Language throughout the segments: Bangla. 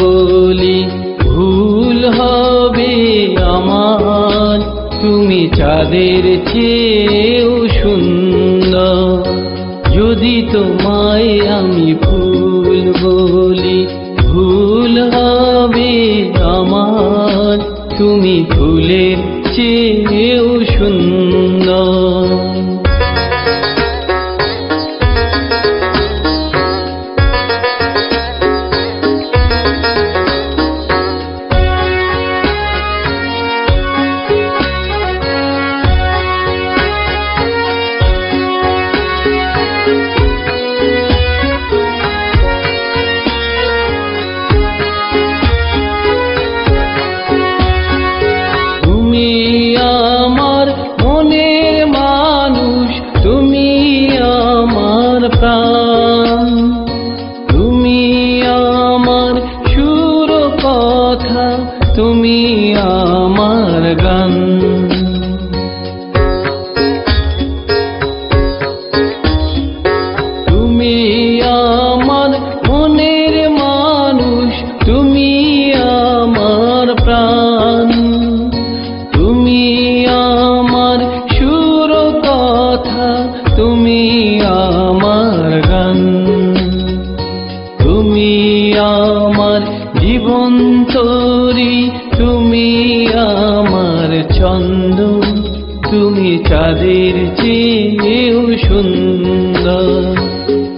বলি, ভুল হবে আমার। তুমি চাঁদের চেয়েও সুন্দর। যদি তোমায় আমি ফুল বলি, ভুল হবে আমার। তুমি ফুলের চেয়েও সুন্দর। প্রাণ তুমি আমার সুর কথা তুমি আমার গান। ছন্দ তুমি চাঁদের চেয়েও সুন্দর।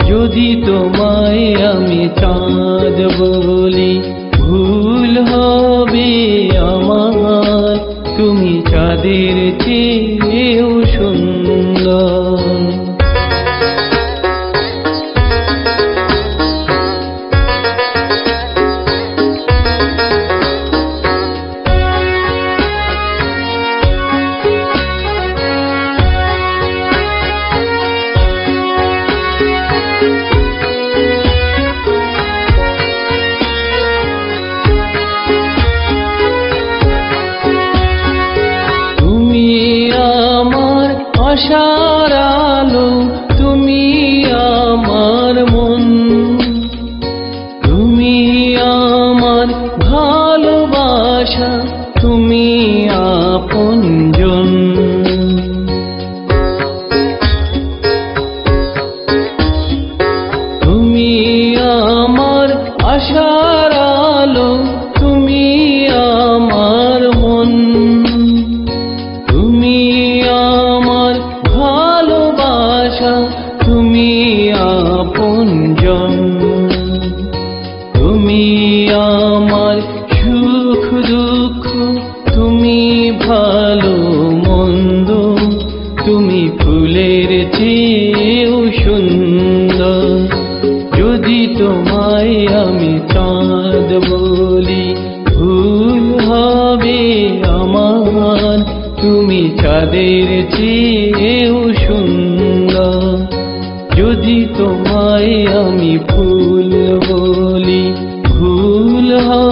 যদি তোমায় আমি চাঁদ বলি, ভুল হবে আমার। তুমি চাঁদের চেয়েও সুন্দর। আশার আলো তুমি আমার মন। তুমি আমার ভালোবাসা তুমি আপনজন। চেয়েও সুন্দর। যদি তোমায় আমি চাঁদ বলি, ভুল হবে আমার। তুমি চাঁদের চেয়েও সুন্দর। যদি তোমায় আমি ফুল বলি, ভুল হবে